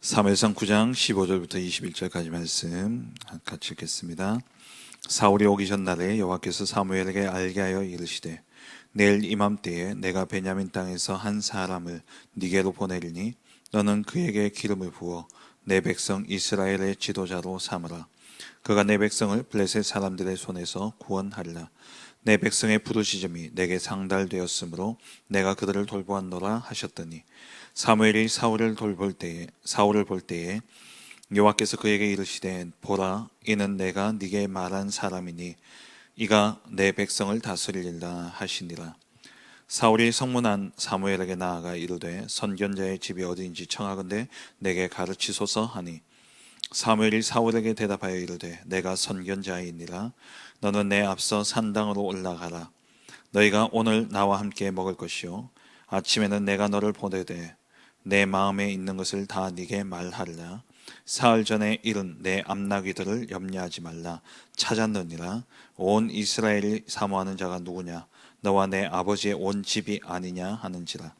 사무엘상 9장 15절부터 21절까지 말씀 같이 읽겠습니다. 사울이 오기 전날에 여호와께서 사무엘에게 알게 하여 이르시되 내일 이맘때에 내가 베냐민 땅에서 한 사람을 네게로 보내리니 너는 그에게 기름을 부어 내 백성 이스라엘의 지도자로 삼으라 그가 내 백성을 블레셋 사람들의 손에서 구원하리라 내 백성의 부르짖음이 내게 상달되었으므로 내가 그들을 돌보았노라 하셨더니 사무엘이 사울을 돌볼 때에 사울을 볼 때에 여호와께서 그에게 이르시되 보라 이는 내가 네게 말한 사람이니 이가 내 백성을 다스리리라 하시니라. 사울이 성문한 사무엘에게 나아가 이르되 선견자의 집이 어디인지 청하건대 내게 가르치소서 하니 사무엘이 사울에게 대답하여 이르되 내가 선견자이니라. 너는 내 앞서 산당으로 올라가라. 너희가 오늘 나와 함께 먹을 것이요. 아침에는 내가 너를 보내되 내 마음에 있는 것을 다 네게 말하리라. 사흘 전에 이른 내 암나귀들을 염려하지 말라. 찾았느니라. 온 이스라엘이 사모하는 자가 누구냐? 너와 내 아버지의 온 집이 아니냐 하는지라.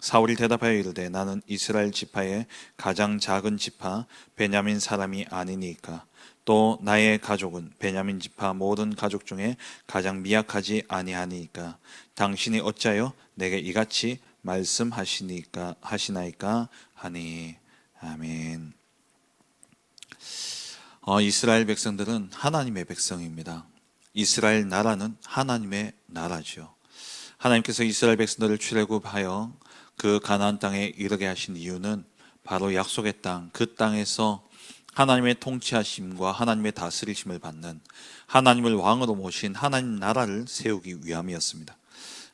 사울이 대답하여 이르되 나는 이스라엘 지파의 가장 작은 지파 베냐민 사람이 아니니까. 또 나의 가족은 베냐민 지파 모든 가족 중에 가장 미약하지 아니하니까. 당신이 어찌하여 내게 이같이 말씀하시니까 하시나이까 하니 아멘. 어, 이스라엘 백성들은 하나님의 백성입니다. 이스라엘 나라는 하나님의 나라죠. 하나님께서 이스라엘 백성들을 출애굽하여 그 가나안 땅에 이르게 하신 이유는 바로 약속의 땅, 그 땅에서 하나님의 통치하심과 하나님의 다스리심을 받는 하나님을 왕으로 모신 하나님 나라를 세우기 위함이었습니다.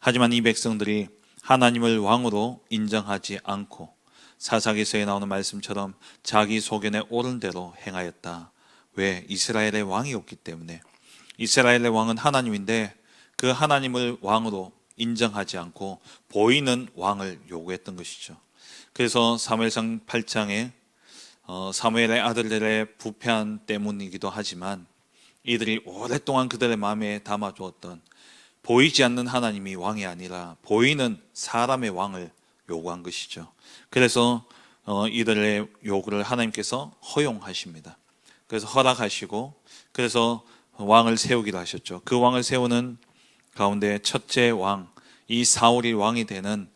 하지만 이 백성들이 하나님을 왕으로 인정하지 않고 사사기서에 나오는 말씀처럼 자기 소견에 옳은 대로 행하였다. 왜? 이스라엘의 왕이 없기 때문에 이스라엘의 왕은 하나님인데 그 하나님을 왕으로 인정하지 않고 보이는 왕을 요구했던 것이죠. 그래서 사무엘상 8장에 어, 사무엘의 아들들의 부패한 때문이기도 하지만 이들이 오랫동안 그들의 마음에 담아두었던 보이지 않는 하나님이 왕이 아니라 보이는 사람의 왕을 요구한 것이죠. 그래서 어, 이들의 요구를 하나님께서 허용하십니다. 그래서 허락하시고 그래서 왕을 세우기로 하셨죠. 그 왕을 세우는 가운데 첫째 왕, 이 사울이 왕이 되는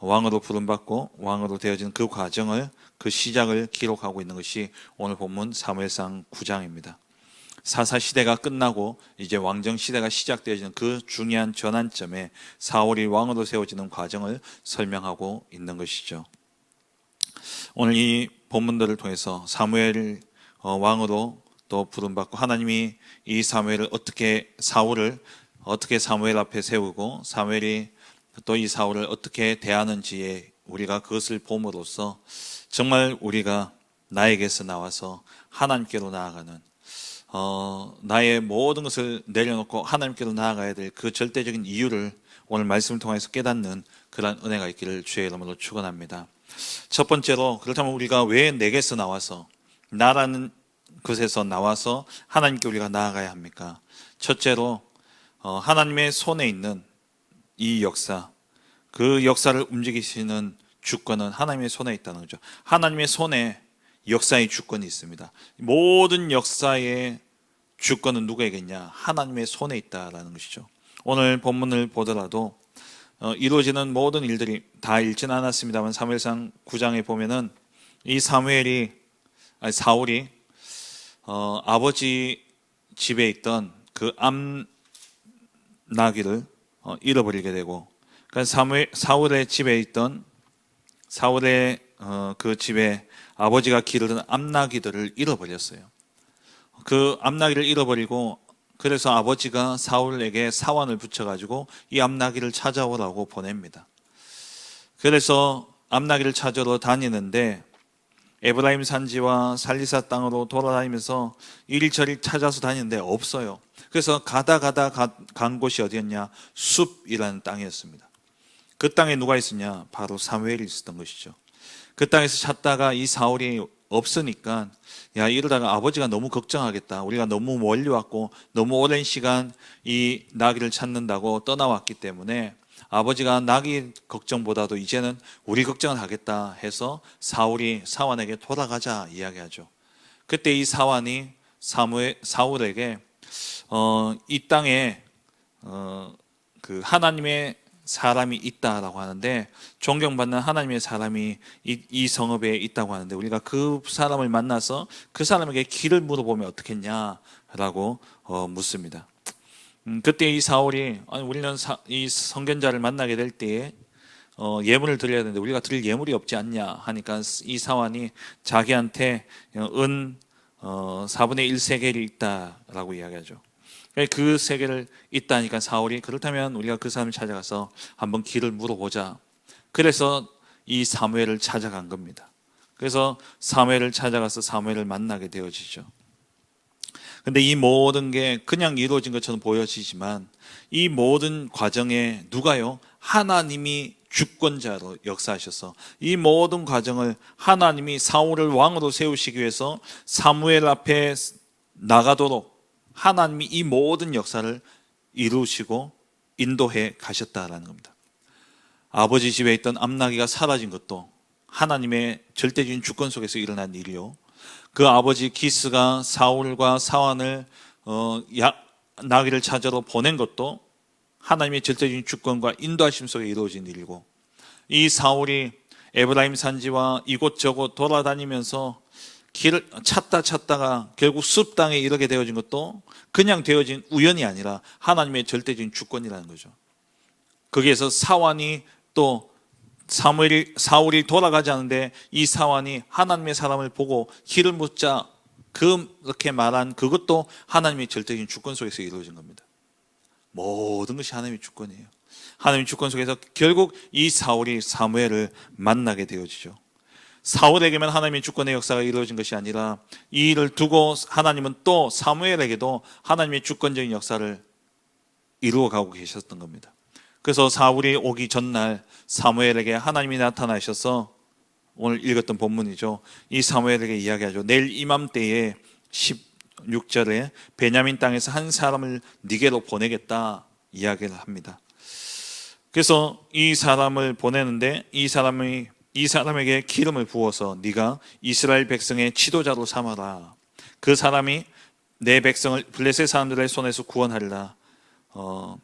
왕으로 부름받고 왕으로 되어진 그 과정을 그 시작을 기록하고 있는 것이 오늘 본문 사무엘상 9장입니다. 사사 시대가 끝나고 이제 왕정 시대가 시작되어지는 그 중요한 전환점에 사울이 왕으로 세워지는 과정을 설명하고 있는 것이죠. 오늘 이 본문들을 통해서 사무엘 어, 왕으로 또 부름받고 하나님이 이 사무엘을 어떻게 사울을 어떻게 사무엘 앞에 세우고 사무엘이 또 이 사울을 어떻게 대하는지에 우리가 그것을 봄으로써 정말 우리가 나에게서 나와서 하나님께로 나아가는 어, 나의 모든 것을 내려놓고 하나님께로 나아가야 될 그 절대적인 이유를 오늘 말씀을 통해서 깨닫는 그러한 은혜가 있기를 주의 이름으로 축원합니다. 첫 번째로 그렇다면 우리가 왜 내게서 나와서 나라는 것에서 나와서 하나님께 우리가 나아가야 합니까? 첫째로 어, 하나님의 손에 있는 이 역사, 그 역사를 움직이시는 주권은 하나님의 손에 있다는 거죠. 하나님의 손에 역사의 주권이 있습니다. 모든 역사의 주권은 누구에게냐? 하나님의 손에 있다라는 것이죠. 오늘 본문을 보더라도 어, 이루어지는 모든 일들이 다 읽지는 않았습니다만 사무엘상 9장에 보면은 이 사무엘이 아니 사울이 어, 아버지 집에 있던 그 암나귀를 어, 잃어버리게 되고 그러니까 사무엘, 사울의 집에 있던 사울의 어, 그 집에 아버지가 기르던 암나귀들을 잃어버렸어요. 그 암나귀를 잃어버리고 그래서 아버지가 사울에게 사원을 붙여가지고 이 암나귀를 찾아오라고 보냅니다. 그래서 암나귀를 찾으러 다니는데 에브라임 산지와 살리사 땅으로 돌아다니면서 이리저리 찾아서 다니는데 없어요. 그래서 가다 가다 가, 간 곳이 어디였냐? 숲이라는 땅이었습니다. 그 땅에 누가 있었냐? 바로 사무엘이 있었던 것이죠. 그 땅에서 찾다가 이 사울이 없으니까 야 이러다가 아버지가 너무 걱정하겠다. 우리가 너무 멀리 왔고 너무 오랜 시간 이 나귀를 찾는다고 떠나왔기 때문에 아버지가 나기 걱정보다도 이제는 우리 걱정을 하겠다 해서 사울이 사환에게 돌아가자 이야기하죠. 그때 이 사환이 사무엘, 사울에게 어, 이 땅에 어, 그 하나님의 사람이 있다라고 하는데 존경받는 하나님의 사람이 이, 이 성읍에 있다고 하는데 우리가 그 사람을 만나서 그 사람에게 길을 물어보면 어떻겠냐라고 어, 묻습니다. 음, 그때 이 사울이 아니, 우리는 사, 이 성견자를 만나게 될 때에 어, 예물을 드려야 되는데 우리가 드릴 예물이 없지 않냐 하니까 이 사환이 자기한테 은 어, 4분의 1 세겔이 있다라고 이야기하죠. 그 세계를 있다니까 사울이 그렇다면 우리가 그 사람을 찾아가서 한번 길을 물어보자. 그래서 이 사무엘을 찾아간 겁니다. 그래서 사무엘을 찾아가서 사무엘을 만나게 되어지죠. 근데 이 모든 게 그냥 이루어진 것처럼 보여지지만 이 모든 과정에 누가요? 하나님이 주권자로 역사하셔서 이 모든 과정을 하나님이 사울을 왕으로 세우시기 위해서 사무엘 앞에 나가도록 하나님이 이 모든 역사를 이루시고 인도해 가셨다라는 겁니다. 아버지 집에 있던 암나기가 사라진 것도 하나님의 절대적인 주권 속에서 일어난 일이요. 그 아버지 기스가 사울과 사환을 어, 야, 나귀를 찾으러 보낸 것도 하나님의 절대적인 주권과 인도하심 속에 이루어진 일이고 이 사울이 에브라임 산지와 이곳저곳 돌아다니면서 길을 찾다 찾다가 결국 숲 땅에 이르게 되어진 것도 그냥 되어진 우연이 아니라 하나님의 절대적인 주권이라는 거죠. 거기에서 사환이 또 사무엘이 사울이 돌아가지 않는데 이 사환이 하나님의 사람을 보고 길을 묻자 그렇게 말한 그것도 하나님의 절대적인 주권 속에서 이루어진 겁니다. 모든 것이 하나님의 주권이에요. 하나님의 주권 속에서 결국 이 사울이 사무엘을 만나게 되어지죠. 사울에게만 하나님의 주권의 역사가 이루어진 것이 아니라 이 일을 두고 하나님은 또 사무엘에게도 하나님의 주권적인 역사를 이루어 가고 계셨던 겁니다. 그래서 사울이 오기 전날 사무엘에게 하나님이 나타나셔서 오늘 읽었던 본문이죠. 이 사무엘에게 이야기하죠. 내일 이맘때에 16절에 베냐민 땅에서 한 사람을 니게로 보내겠다 이야기를 합니다. 그래서 이 사람을 보내는데 이 사람이 이 사람에게 기름을 부어서 네가 이스라엘 백성의 지도자로 삼아라. 그 사람이 내 백성을 블레셋 사람들의 손에서 구원하리라. 어,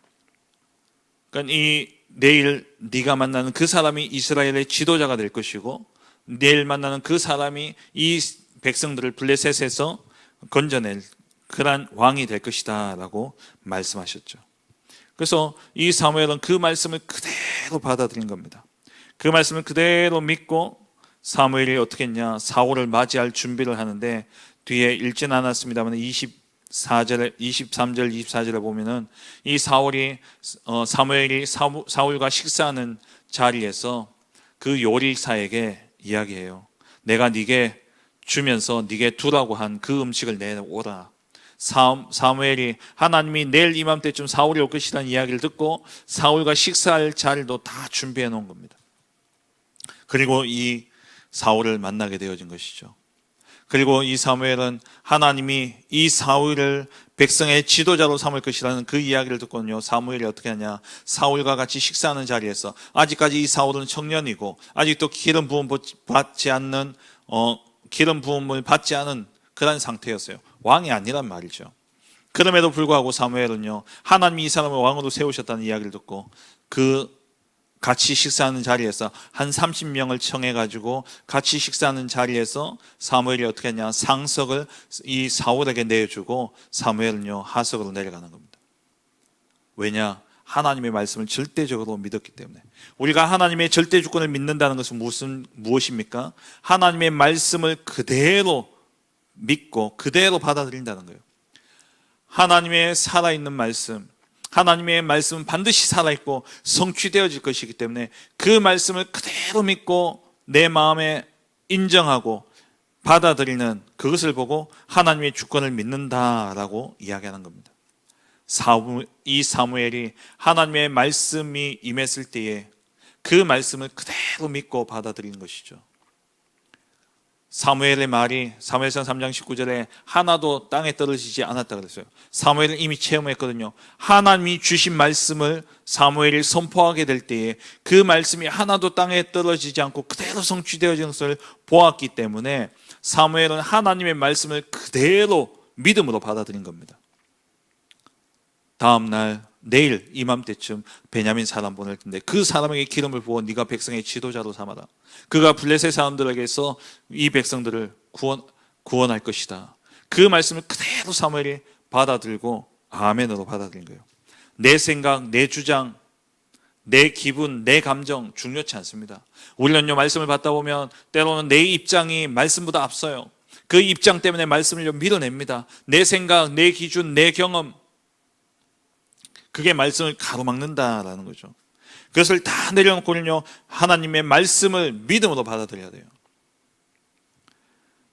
그러니까 이 내일 네가 만나는 그 사람이 이스라엘의 지도자가 될 것이고 내일 만나는 그 사람이 이 백성들을 블레셋에서 건져낼 그러한 왕이 될 것이다라고 말씀하셨죠. 그래서 이 사무엘은 그 말씀을 그대로 받아들인 겁니다. 그 말씀을 그대로 믿고 사무엘이 어떻게 했냐 사울을 맞이할 준비를 하는데 뒤에 읽진 않았습니다만 24절 23절 24절에 보면은 이 사울이 어, 사무엘이 사울과 식사하는 자리에서 그 요리사에게 이야기해요. 내가 네게 주면서 네게 두라고 한 그 음식을 내오라. 사무엘이 하나님이 내일 이맘때쯤 사울이 올 것이라는 이야기를 듣고 사울과 식사할 자리도 다 준비해 놓은 겁니다. 그리고 이 사울을 만나게 되어진 것이죠. 그리고 이 사무엘은 하나님이 이 사울을 백성의 지도자로 삼을 것이라는 그 이야기를 듣고는요, 사무엘이 어떻게 하냐. 사울과 같이 식사하는 자리에서 아직까지 이 사울은 청년이고 아직도 기름 부음 받지 않는, 어, 기름 부음을 받지 않은 그런 상태였어요. 왕이 아니란 말이죠. 그럼에도 불구하고 사무엘은요, 하나님이 이 사람을 왕으로 세우셨다는 이야기를 듣고 그 같이 식사하는 자리에서 한 30명을 청해가지고 같이 식사하는 자리에서 사무엘이 어떻게 했냐 상석을 이 사울에게 내주고 사무엘은요 하석으로 내려가는 겁니다. 왜냐 하나님의 말씀을 절대적으로 믿었기 때문에 우리가 하나님의 절대 주권을 믿는다는 것은 무슨 무엇입니까? 하나님의 말씀을 그대로 믿고 그대로 받아들인다는 거예요. 하나님의 살아있는 말씀, 하나님의 말씀은 반드시 살아있고 성취되어질 것이기 때문에 그 말씀을 그대로 믿고 내 마음에 인정하고 받아들이는 그것을 보고 하나님의 주권을 믿는다라고 이야기하는 겁니다. 이 사무엘이 하나님의 말씀이 임했을 때에 그 말씀을 그대로 믿고 받아들이는 것이죠. 사무엘의 말이 사무엘상 3장 19절에 하나도 땅에 떨어지지 않았다 그랬어요. 사무엘은 이미 체험했거든요. 하나님이 주신 말씀을 사무엘이 선포하게 될 때에 그 말씀이 하나도 땅에 떨어지지 않고 그대로 성취되어지는 것을 보았기 때문에 사무엘은 하나님의 말씀을 그대로 믿음으로 받아들인 겁니다. 다음 날 내일 이맘때쯤 베냐민 사람 보낼 텐데 그 사람에게 기름을 부어 네가 백성의 지도자로 삼아라. 그가 블레셋 사람들에게서 이 백성들을 구원 구원할 것이다. 그 말씀을 그대로 사무엘이 받아들고 아멘으로 받아들인 거예요. 내 생각, 내 주장, 내 기분, 내 감정 중요치 않습니다. 우리는요 말씀을 받다 보면 때로는 내 입장이 말씀보다 앞서요. 그 입장 때문에 말씀을 좀 밀어냅니다. 내 생각, 내 기준, 내 경험 그게 말씀을 가로막는다라는 거죠. 그것을 다 내려놓고는요, 하나님의 말씀을 믿음으로 받아들여야 돼요.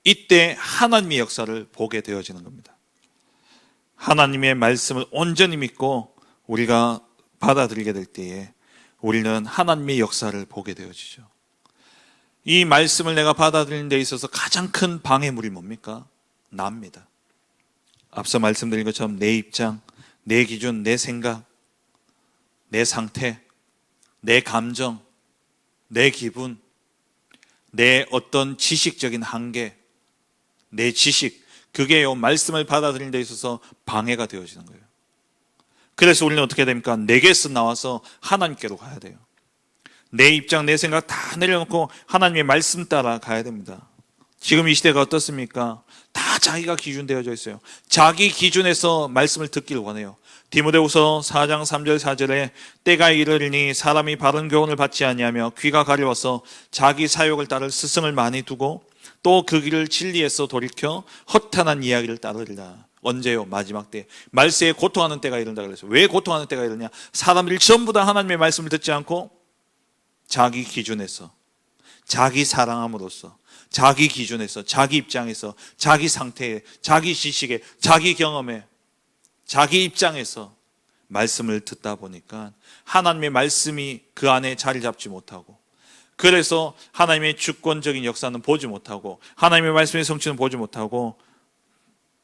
이때 하나님의 역사를 보게 되어지는 겁니다. 하나님의 말씀을 온전히 믿고 우리가 받아들이게 될 때에 우리는 하나님의 역사를 보게 되어지죠. 이 말씀을 내가 받아들이는 데 있어서 가장 큰 방해물이 뭡니까? 납니다. 앞서 말씀드린 것처럼 내 입장, 내 기준, 내 생각, 내 상태, 내 감정, 내 기분, 내 어떤 지식적인 한계, 내 지식, 그게 요, 말씀을 받아들이는 데 있어서 방해가 되어지는 거예요. 그래서 우리는 어떻게 됩니까? 내게서 나와서 하나님께로 가야 돼요. 내 입장, 내 생각 다 내려놓고 하나님의 말씀 따라 가야 됩니다. 지금 이 시대가 어떻습니까? 다 자기가 기준 되어져 있어요. 자기 기준에서 말씀을 듣기를 원해요. 디모데후서 4장 3절 4절에 때가 이르리니 사람이 바른 교훈을 받지 아니하며 귀가 가려워서 자기 사욕을 따를 스승을 많이 두고 또 그 길을 진리에서 돌이켜 허탄한 이야기를 따르리라. 언제요? 마지막 때. 말세에 고통하는 때가 이른다 그랬어요. 왜 고통하는 때가 이르냐? 사람들이 전부 다 하나님의 말씀을 듣지 않고 자기 기준에서 자기 사랑함으로써 자기 기준에서 자기 입장에서 자기 상태에 자기 지식에 자기 경험에 자기 입장에서 말씀을 듣다 보니까 하나님의 말씀이 그 안에 자리 잡지 못하고 그래서 하나님의 주권적인 역사는 보지 못하고 하나님의 말씀의 성취는 보지 못하고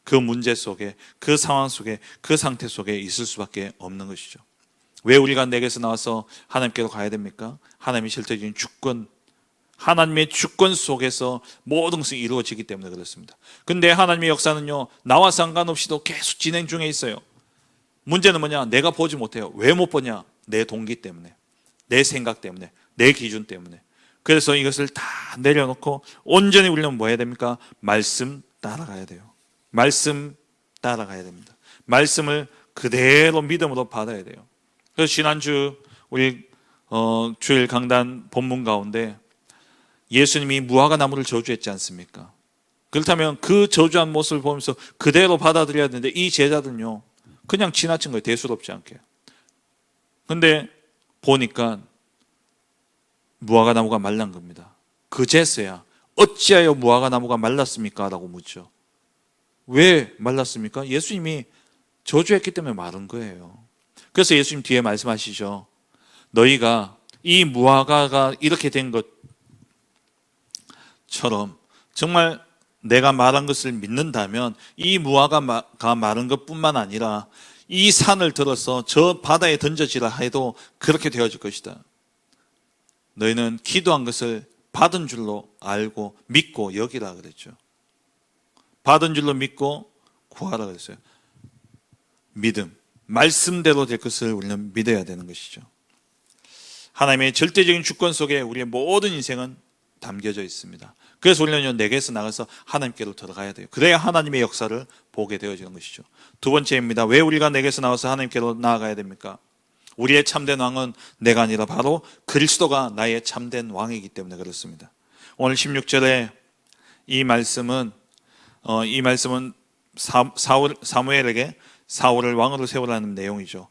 그 문제 속에 그 상황 속에 그 상태 속에 있을 수밖에 없는 것이죠. 왜 우리가 내게서 나와서 하나님께로 가야 됩니까? 하나님의 실제적인 주권 하나님의 주권 속에서 모든 것이 이루어지기 때문에 그렇습니다. 근데 하나님의 역사는요, 나와 상관없이도 계속 진행 중에 있어요. 문제는 뭐냐? 내가 보지 못해요. 왜 못 보냐? 내 동기 때문에, 내 생각 때문에, 내 기준 때문에. 그래서 이것을 다 내려놓고 온전히 우리는 뭐 해야 됩니까? 말씀 따라가야 돼요. 말씀 따라가야 됩니다. 말씀을 그대로 믿음으로 받아야 돼요. 그래서 지난주 우리 어, 주일 강단 본문 가운데 예수님이 무화과 나무를 저주했지 않습니까? 그렇다면 그 저주한 모습을 보면서 그대로 받아들여야 되는데 이 제자들은요, 그냥 지나친 거예요. 대수롭지 않게. 근데 보니까 무화과 나무가 말란 겁니다. 그제서야 어찌하여 무화과 나무가 말랐습니까? 라고 묻죠. 왜 말랐습니까? 예수님이 저주했기 때문에 마른 거예요. 그래서 예수님 뒤에 말씀하시죠. 너희가 이 무화과가 이렇게 된 것 처럼 정말 내가 말한 것을 믿는다면 이 무화과가 마른 것뿐만 아니라 이 산을 들어서 저 바다에 던져지라 해도 그렇게 되어질 것이다. 너희는 기도한 것을 받은 줄로 알고 믿고 여기라 그랬죠. 받은 줄로 믿고 구하라 그랬어요. 믿음. 말씀대로 될 것을 우리는 믿어야 되는 것이죠. 하나님의 절대적인 주권 속에 우리의 모든 인생은 담겨져 있습니다. 그래서 우리는 내게서 나가서 하나님께로 들어가야 돼요. 그래야 하나님의 역사를 보게 되어지는 것이죠. 두 번째입니다. 왜 우리가 내게서 나와서 하나님께로 나아가야 됩니까? 우리의 참된 왕은 내가 아니라 바로 그리스도가 나의 참된 왕이기 때문에 그렇습니다. 오늘 16절에 이 말씀은 어, 이 말씀은 사, 사울, 사무엘에게 사울을 왕으로 세우라는 내용이죠.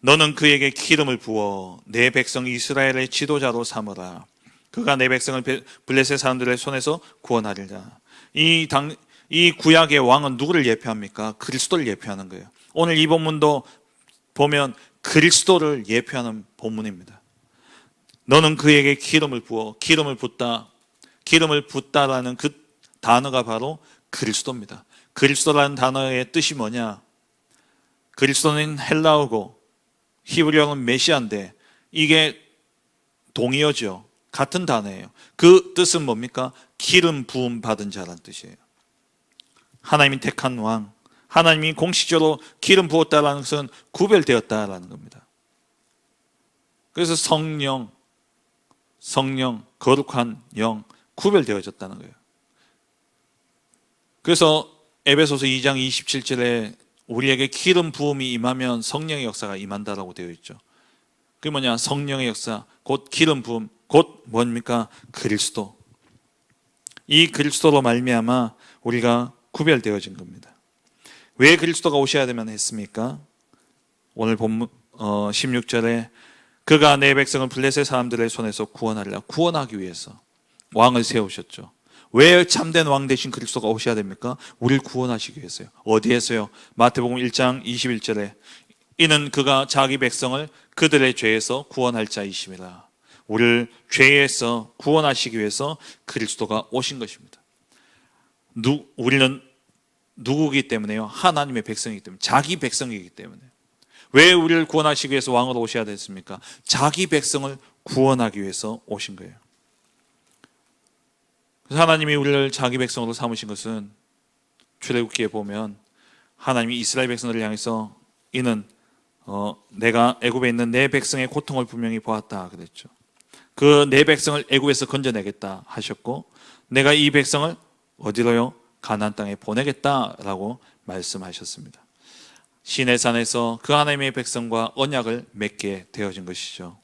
너는 그에게 기름을 부어 내 백성 이스라엘의 지도자로 삼으라. 그가 내 백성을 블레셋 사람들의 손에서 구원하리라. 이 당, 이 구약의 왕은 누구를 예표합니까? 그리스도를 예표하는 거예요. 오늘 이 본문도 보면 그리스도를 예표하는 본문입니다. 너는 그에게 기름을 부어 기름을 붓다. 기름을 붓다라는 그 단어가 바로 그리스도입니다. 그리스도라는 단어의 뜻이 뭐냐? 그리스도는 헬라어고 히브리어는 메시아인데 이게 동의어죠. 같은 단어예요. 그 뜻은 뭡니까? 기름 부음 받은 자라는 뜻이에요. 하나님이 택한 왕, 하나님이 공식적으로 기름 부었다라는 것은 구별되었다라는 겁니다. 그래서 성령, 성령, 거룩한 영, 구별되어졌다는 거예요. 그래서 에베소서 2장 27절에 우리에게 기름 부음이 임하면 성령의 역사가 임한다라고 되어 있죠. 그게 뭐냐? 성령의 역사, 곧 기름 부음, 곧 뭡니까? 그리스도. 이 그리스도로 말미암아 우리가 구별되어진 겁니다. 왜 그리스도가 오셔야 되면 했습니까? 오늘 본문 어, 16절에 그가 내 백성을 블레셋 사람들의 손에서 구원하리라 구원하기 위해서 왕을 세우셨죠. 왜 참된 왕 대신 그리스도가 오셔야 됩니까? 우리를 구원하시기 위해서요. 어디에서요? 마태복음 1장 21절에 이는 그가 자기 백성을 그들의 죄에서 구원할 자이심이라. 우리를 죄에서 구원하시기 위해서 그리스도가 오신 것입니다. 누, 우리는 누구기 때문에요? 하나님의 백성이기 때문에 자기 백성이기 때문에 왜 우리를 구원하시기 위해서 왕으로 오셔야 됐습니까? 자기 백성을 구원하기 위해서 오신 거예요. 하나님이 우리를 자기 백성으로 삼으신 것은 출애굽기에 보면 하나님이 이스라엘 백성들을 향해서 이는 어, 내가 애굽에 있는 내 백성의 고통을 분명히 보았다 그랬죠. 그 내 백성을 애굽에서 건져내겠다 하셨고 내가 이 백성을 어디로요? 가나안 땅에 보내겠다라고 말씀하셨습니다. 시내 산에서 그 하나님의 백성과 언약을 맺게 되어진 것이죠.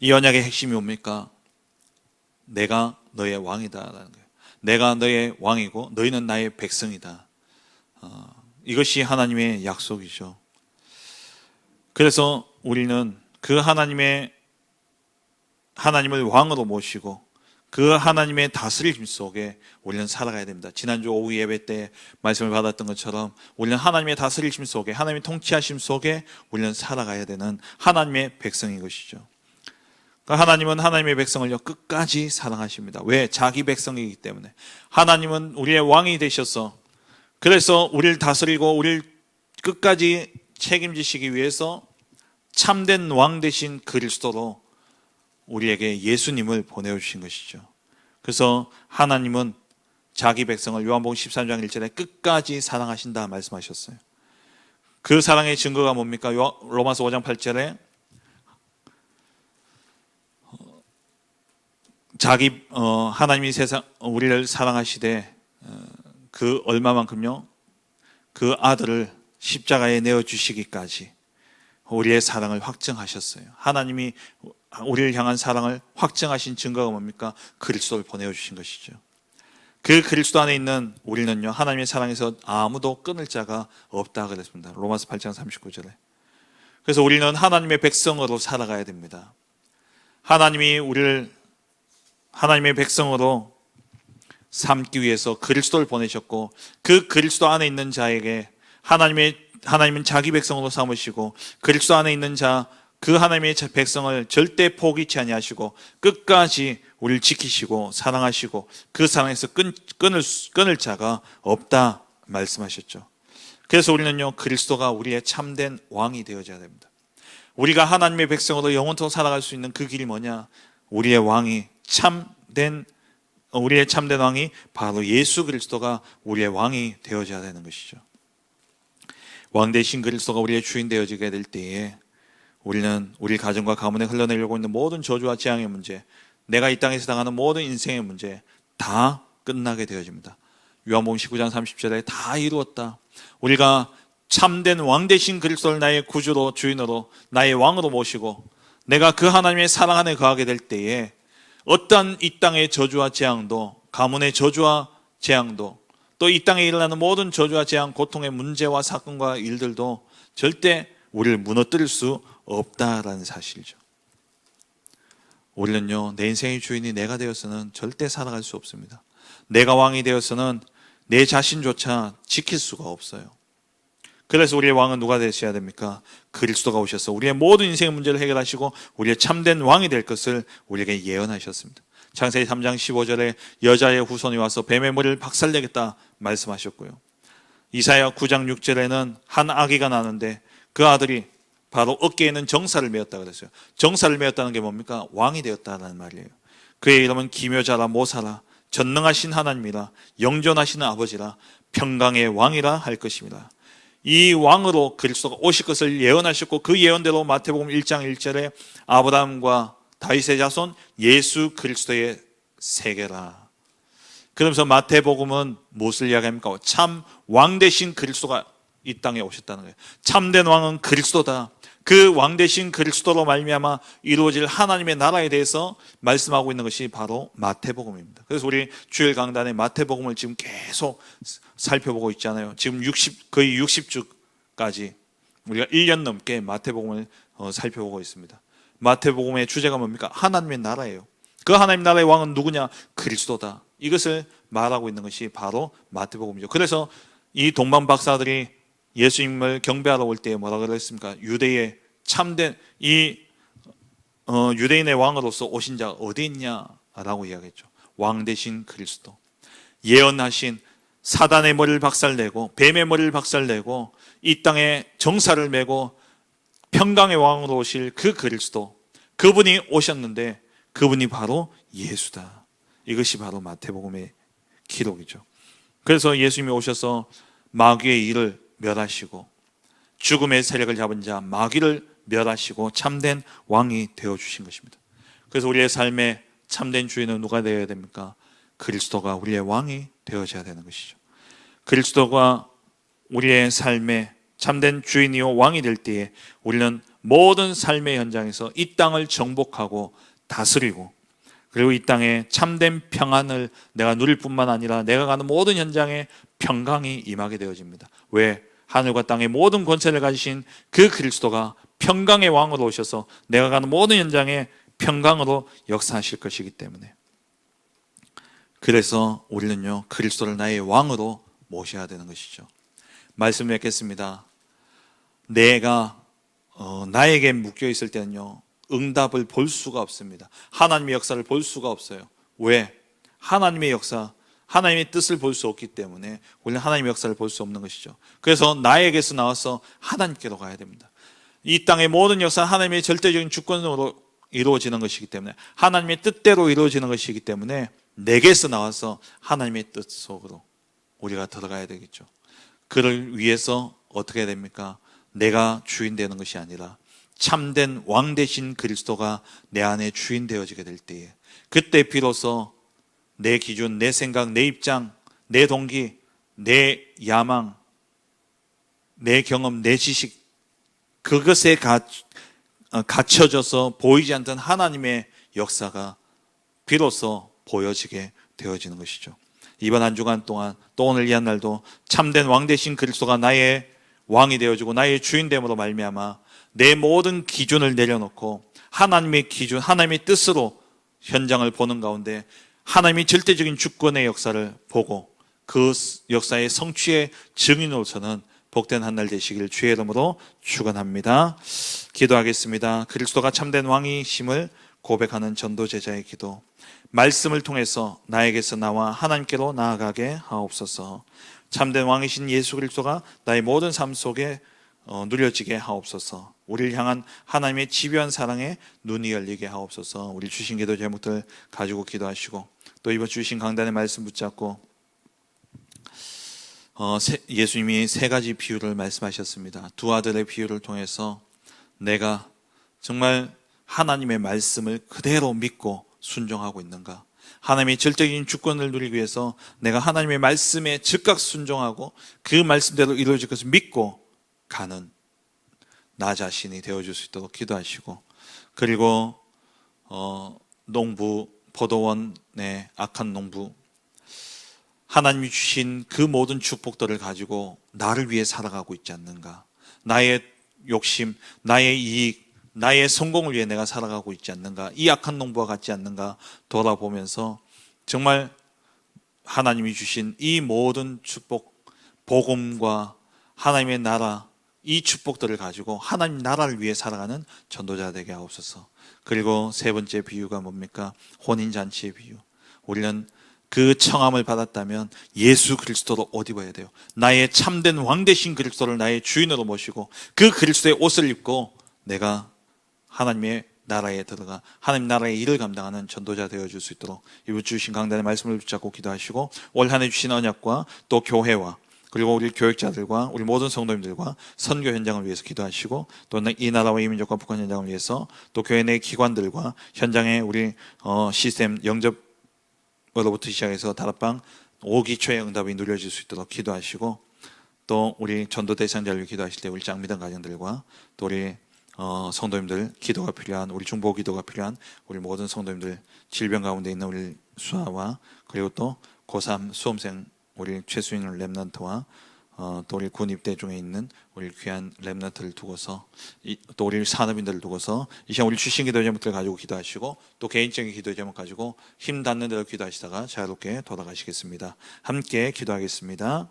이 언약의 핵심이 뭡니까? 내가 너의 왕이다라는 거예요. 내가 너의 왕이고 너희는 나의 백성이다. 어, 이것이 하나님의 약속이죠. 그래서 우리는 그 하나님의 하나님을 왕으로 모시고 그 하나님의 다스림 속에 우리는 살아가야 됩니다. 지난주 오후 예배 때 말씀을 받았던 것처럼 우리는 하나님의 다스림 속에 하나님의 통치하심 속에 우리는 살아가야 되는 하나님의 백성인 것이죠. 그러니까 하나님은 하나님의 백성을요 끝까지 사랑하십니다. 왜? 자기 백성이기 때문에. 하나님은 우리의 왕이 되셔서 그래서 우리를 다스리고 우리를 끝까지 책임지시기 위해서 참된 왕 되신 그리스도로 우리에게 예수님을 보내주신 것이죠. 그래서 하나님은 자기 백성을 요한복음 13장 1절에 끝까지 사랑하신다 말씀하셨어요. 그 사랑의 증거가 뭡니까? 요- 로마서 5장 8절에 자기 어, 하나님이 세상 우리를 사랑하시되 어, 그 얼마만큼요? 그 아들을 십자가에 내어 주시기까지 우리의 사랑을 확증하셨어요. 하나님이 우리를 향한 사랑을 확증하신 증거가 뭡니까? 그리스도를 보내어 주신 것이죠. 그 그리스도 안에 있는 우리는요 하나님의 사랑에서 아무도 끊을 자가 없다 그랬습니다. 로마서 8장 39절에. 그래서 우리는 하나님의 백성으로 살아가야 됩니다. 하나님이 우리를 하나님의 백성으로 삼기 위해서 그리스도를 보내셨고 그 그리스도 안에 있는 자에게 하나님의 하나님은 자기 백성으로 삼으시고 그리스도 안에 있는 자 그 하나님의 자- 백성을 절대 포기치 아니하시고 끝까지 우리를 지키시고 사랑하시고 그 사랑에서 끈, 끊을 수- 끊을 자가 없다 말씀하셨죠. 그래서 우리는요 그리스도가 우리의 참된 왕이 되어져야 됩니다. 우리가 하나님의 백성으로 영원토록 살아갈 수 있는 그 길이 뭐냐? 우리의 왕이 참된 어, 우리의 참된 왕이 바로 예수 그리스도가 우리의 왕이 되어져야 되는 것이죠. 왕 대신 그리스도가 우리의 주인 되어지게 될 때에 우리는 우리 가정과 가문에 흘러내려고 있는 모든 저주와 재앙의 문제, 내가 이 땅에서 당하는 모든 인생의 문제 다 끝나게 되어집니다. 요한복음 19장 30절에 다 이루었다. 우리가 참된 왕 대신 그리스도를 나의 구주로 주인으로 나의 왕으로 모시고 내가 그 하나님의 사랑 안에 거하게 될 때에 어떤 이 땅의 저주와 재앙도 가문의 저주와 재앙도 또 이 땅에 일어나는 모든 저주와 재앙 고통의 문제와 사건과 일들도 절대 우리를 무너뜨릴 수 없다라는 사실이죠. 우리는요 내 인생의 주인이 내가 되어서는 절대 살아갈 수 없습니다. 내가 왕이 되어서는 내 자신조차 지킬 수가 없어요. 그래서 우리의 왕은 누가 되셔야 됩니까? 그리스도가 오셔서 우리의 모든 인생의 문제를 해결하시고 우리의 참된 왕이 될 것을 우리에게 예언하셨습니다. 창세기 3장 15절에 여자의 후손이 와서 뱀의 머리를 박살내겠다 말씀하셨고요. 이사야 9장 6절에는 한 아기가 나는데 그 아들이 바로 어깨에 있는 정사를 메었다 그랬어요. 정사를 메었다는 게 뭡니까? 왕이 되었다는 말이에요. 그의 이름은 기묘자라 모사라 전능하신 하나님이라 영존하시는 아버지라 평강의 왕이라 할 것입니다. 이 왕으로 그리스도가 오실 것을 예언하셨고 그 예언대로 마태복음 1장 1절에 아브라함과 다윗의 자손 예수 그리스도의 세계라. 그러면서 마태복음은 무엇을 이야기합니까? 참 왕 대신 그리스도가 이 땅에 오셨다는 거예요. 참된 왕은 그리스도다. 그 왕 대신 그리스도로 말미암아 이루어질 하나님의 나라에 대해서 말씀하고 있는 것이 바로 마태복음입니다. 그래서 우리 주일 강단의 마태복음을 지금 계속 살펴보고 있잖아요. 지금 60 거의 60주까지 우리가 1년 넘게 마태복음을 어, 살펴보고 있습니다. 마태복음의 주제가 뭡니까? 하나님의 나라예요. 그 하나님 나라의 왕은 누구냐? 그리스도다. 이것을 말하고 있는 것이 바로 마태복음이죠. 그래서 이 동방 박사들이 예수님을 경배하러 올때 뭐라 그랬습니까? 유대의 참된 이 어, 유대인의 왕으로서 오신 자가 어디 있냐라고 이야기했죠. 왕 대신 그리스도. 예언하신 사단의 머리를 박살내고 뱀의 머리를 박살내고 이 땅에 정사를 메고 평강의 왕으로 오실 그 그리스도. 그분이 오셨는데 그분이 바로 예수다. 이것이 바로 마태복음의 기록이죠. 그래서 예수님이 오셔서 마귀의 일을 멸하시고 죽음의 세력을 잡은 자 마귀를 멸하시고 참된 왕이 되어 주신 것입니다. 그래서 우리의 삶의 참된 주인은 누가 되어야 됩니까? 그리스도가 우리의 왕이 되어져야 되는 것이죠. 그리스도가 우리의 삶의 참된 주인이요 왕이 될 때에 우리는 모든 삶의 현장에서 이 땅을 정복하고 다스리고 그리고 이 땅에 참된 평안을 내가 누릴 뿐만 아니라 내가 가는 모든 현장에 평강이 임하게 되어집니다. 왜? 하늘과 땅의 모든 권세를 가지신 그 그리스도가 평강의 왕으로 오셔서 내가 가는 모든 현장에 평강으로 역사하실 것이기 때문에 그래서 우리는요 그리스도를 나의 왕으로 모셔야 되는 것이죠. 말씀 맺겠습니다. 내가 어, 나에게 묶여 있을 때는요 응답을 볼 수가 없습니다. 하나님의 역사를 볼 수가 없어요. 왜? 하나님의 역사, 하나님의 뜻을 볼 수 없기 때문에 우리는 하나님의 역사를 볼 수 없는 것이죠. 그래서 나에게서 나와서 하나님께로 가야 됩니다. 이 땅의 모든 역사 하나님의 절대적인 주권으로 이루어지는 것이기 때문에 하나님의 뜻대로 이루어지는 것이기 때문에 내게서 나와서 하나님의 뜻 속으로 우리가 들어가야 되겠죠. 그를 위해서 어떻게 됩니까? 내가 주인 되는 것이 아니라 참된 왕 대신 그리스도가 내 안에 주인 되어지게 될 때에 그때 비로소 내 기준, 내 생각, 내 입장, 내 동기, 내 야망, 내 경험, 내 지식 그것에 가, 어, 갇혀져서 보이지 않던 하나님의 역사가 비로소 보여지게 되어지는 것이죠. 이번 한 주간 동안 또 오늘 이 한 날도 참된 왕 대신 그리스도가 나의 왕이 되어주고 나의 주인 됨으로 말미암아 내 모든 기준을 내려놓고 하나님의 기준, 하나님의 뜻으로 현장을 보는 가운데 하나님이 절대적인 주권의 역사를 보고 그 역사의 성취의 증인으로서는 복된 한 날 되시길 주의 이름으로 축원합니다. 기도하겠습니다. 그리스도가 참된 왕이심을 고백하는 전도 제자의 기도. 말씀을 통해서 나에게서 나와 하나님께로 나아가게 하옵소서. 참된 왕이신 예수 그리스도가 나의 모든 삶 속에 어, 누려지게 하옵소서. 우리를 향한 하나님의 집요한 사랑에 눈이 열리게 하옵소서. 우리 주신 기도 제목들 가지고 기도하시고 또 이번 주신 강단의 말씀 붙잡고 어, 세, 예수님이 세 가지 비유를 말씀하셨습니다. 두 아들의 비유를 통해서 내가 정말 하나님의 말씀을 그대로 믿고 순종하고 있는가? 하나님의 절대적인 주권을 누리기 위해서 내가 하나님의 말씀에 즉각 순종하고 그 말씀대로 이루어질 것을 믿고 가는 나 자신이 되어줄 수 있도록 기도하시고 그리고 어, 농부 포도원의 악한 농부 하나님이 주신 그 모든 축복들을 가지고 나를 위해 살아가고 있지 않는가? 나의 욕심 나의 이익 나의 성공을 위해 내가 살아가고 있지 않는가? 이 악한 농부와 같지 않는가? 돌아보면서 정말 하나님이 주신 이 모든 축복 복음과 하나님의 나라 이 축복들을 가지고 하나님 나라를 위해 살아가는 전도자 되게 하옵소서. 그리고 세 번째 비유가 뭡니까? 혼인 잔치의 비유. 우리는 그 청함을 받았다면 예수 그리스도로 옷 입어야 돼요. 나의 참된 왕 대신 그리스도를 나의 주인으로 모시고 그 그리스도의 옷을 입고 내가 하나님의 나라에 들어가 하나님 나라의 일을 감당하는 전도자 되어 줄 수 있도록 이번 주신 강단의 말씀을 붙잡고 기도하시고 올 한해 주신 언약과 또 교회와 그리고 우리 교육자들과 우리 모든 성도님들과 선교 현장을 위해서 기도하시고 또 이 나라와 이 민족과 북한 현장을 위해서 또 교회 내 기관들과 현장의 우리 어, 시스템 영접으로부터 시작해서 다락방 5기초의 응답이 누려질 수 있도록 기도하시고 또 우리 전도 대상자를 기도하실 때 우리 짱미던 가정들과 또 우리 어, 성도님들 기도가 필요한 우리 중보 기도가 필요한 우리 모든 성도님들 질병 가운데 있는 우리 수아와 그리고 또 고3 수험생 우리 최수인 랩런트와 어, 또 우리 군 입대 중에 있는 우리 귀한 랩런트를 두고서 이, 또 우리 산업인들을 두고서 이 시간 우리 출신 기도 제목들 가지고 기도하시고 또 개인적인 기도 제목 가지고 힘 닿는 대로 기도하시다가 자유롭게 돌아가시겠습니다. 함께 기도하겠습니다.